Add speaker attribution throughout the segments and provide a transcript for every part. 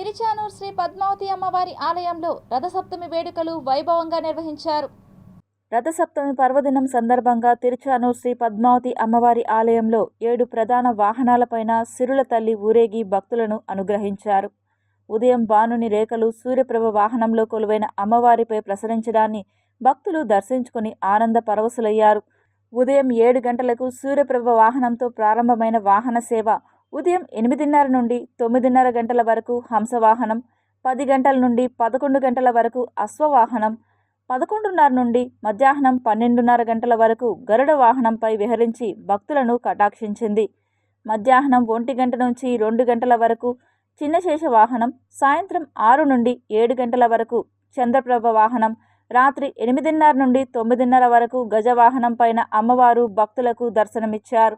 Speaker 1: తిరుచానూరు శ్రీ పద్మావతి అమ్మవారి ఆలయంలో రథసప్తమి వేడుకలు వైభవంగా నిర్వహించారు. రథసప్తమి పర్వదినం సందర్భంగా తిరుచానూరు శ్రీ పద్మావతి అమ్మవారి ఆలయంలో ఏడు ప్రధాన వాహనాలపైన సిరుల తల్లి ఊరేగి భక్తులను అనుగ్రహించారు. ఉదయం బానుని రేఖలు సూర్యప్రభ వాహనంలో కొలువైన అమ్మవారిపై ప్రసరించడాన్ని భక్తులు దర్శించుకుని ఆనంద పరవశులయ్యారు. ఉదయం ఏడు గంటలకు సూర్యప్రభ వాహనంతో ప్రారంభమైన వాహన సేవ ఉదయం ఎనిమిదిన్నర నుండి తొమ్మిదిన్నర గంటల వరకు హంసవాహనం పది గంటల నుండి పదకొండు గంటల వరకు అశ్వవాహనం పదకొండున్నర నుండి మధ్యాహ్నం పన్నెండున్నర గంటల వరకు గరుడ వాహనంపై విహరించి భక్తులను కటాక్షించింది. మధ్యాహ్నం ఒంటి గంట నుంచి రెండు గంటల వరకు చిన్నశేష వాహనం సాయంత్రం ఆరు నుండి ఏడు గంటల వరకు చంద్రప్రభ వాహనం రాత్రి ఎనిమిదిన్నర నుండి తొమ్మిదిన్నర వరకు గజవాహనం పైన అమ్మవారు భక్తులకు దర్శనమిచ్చారు.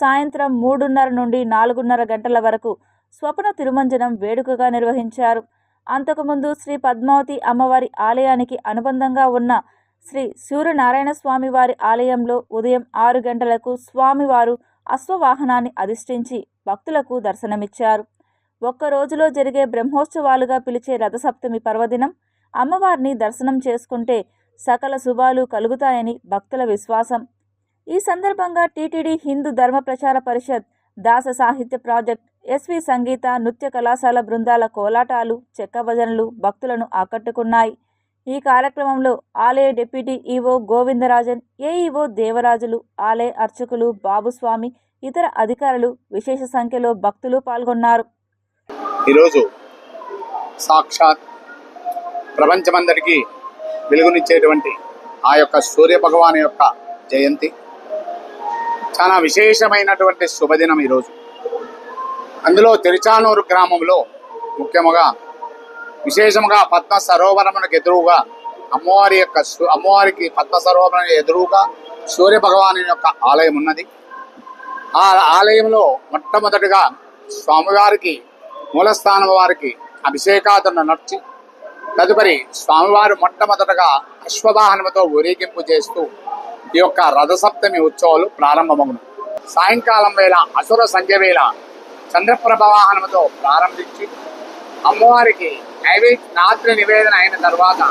Speaker 1: సాయంత్రం మూడున్నర నుండి నాలుగున్నర గంటల వరకు స్వప్న తిరుమంజనం వేడుకగా నిర్వహించారు. అంతకుముందు శ్రీ పద్మావతి అమ్మవారి ఆలయానికి అనుబంధంగా ఉన్న శ్రీ సూర్యనారాయణ స్వామి వారి ఆలయంలో ఉదయం ఆరు గంటలకు స్వామివారు అశ్వవాహనాన్ని అధిష్ఠించి భక్తులకు దర్శనమిచ్చారు. ఒక్క రోజులో జరిగే బ్రహ్మోత్సవాలుగా పిలిచే రథసప్తమి పర్వదినం అమ్మవారిని దర్శనం చేసుకుంటే సకల శుభాలు కలుగుతాయని భక్తుల విశ్వాసం. ఈ సందర్భంగా టీటీడీ హిందూ ధర్మ ప్రచార పరిషత్ దాస సాహిత్య ప్రాజెక్ట్ ఎస్వి సంగీత నృత్య కళాశాల బృందాల కోలాటాలు చెక్క భజనలు భక్తులను ఆకట్టుకున్నాయి. ఈ కార్యక్రమంలో ఆలయ deputy EO Govindarajan AEO Devarajulu ఆలయ అర్చకులు బాబుస్వామి ఇతర అధికారులు విశేష సంఖ్యలో భక్తులు పాల్గొన్నారు.
Speaker 2: ఈరోజు సాక్షాత్ ప్రపంచమందరికీ వెలుగునిచ్చేటువంటి ఆ యొక్క సూర్య భగవాన్ యొక్క జయంతి. చాలా విశేషమైనటువంటి శుభదినం ఈరోజు. అందులో తిరుచానూరు గ్రామంలో ముఖ్యముగా విశేషముగా పద్మ సరోవరమునకు ఎదురుగా అమ్మవారి యొక్క అమ్మవారికి పద్మ సరోవరం ఎదురుగా సూర్య భగవాను యొక్క ఆలయం ఉన్నది. ఆ ఆలయంలో మొట్టమొదటిగా స్వామివారికి మూలస్థానం వారికి అభిషేకాదులను నడిచి తదుపరి స్వామివారు మొట్టమొదటగా అశ్వవాహనముతో ఊరేగింపు చేస్తూ ఈ యొక్క రథసప్తమి ఉత్సవాలు ప్రారంభమగును. సాయంకాలం వేళ అసుర సంధ్య వేళ చంద్రప్రభ వాహనంతో ప్రారంభించి అమ్మవారికి నైవేద్య రాత్రి నివేదన అయిన తర్వాత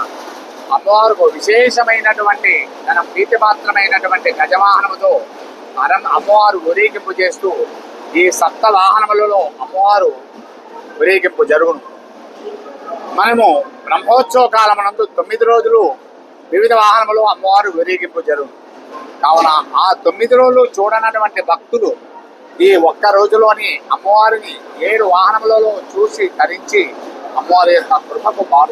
Speaker 2: అమ్మవారికి విశేషమైనటువంటి తన ప్రీతిపాత్రమైనటువంటి గజవాహనముతో అరం అమ్మవారు ఊరేగింపు చేస్తూ ఈ సప్త వాహనములలో అమ్మవారు ఊరేగింపు జరుగును. మనము బ్రహ్మోత్సవ కాలమునందు తొమ్మిది రోజులు వివిధ వాహనములు అమ్మవారు ఊరేగింపు జరుగును కావున ఆ తొమ్మిది రోజులు చూడనటువంటి భక్తులు ఈ ఒక్క రోజులోని అమ్మవారిని ఏడు వాహనములలో చూసి ధరించి అమ్మవారి యొక్క కృపకు పాడు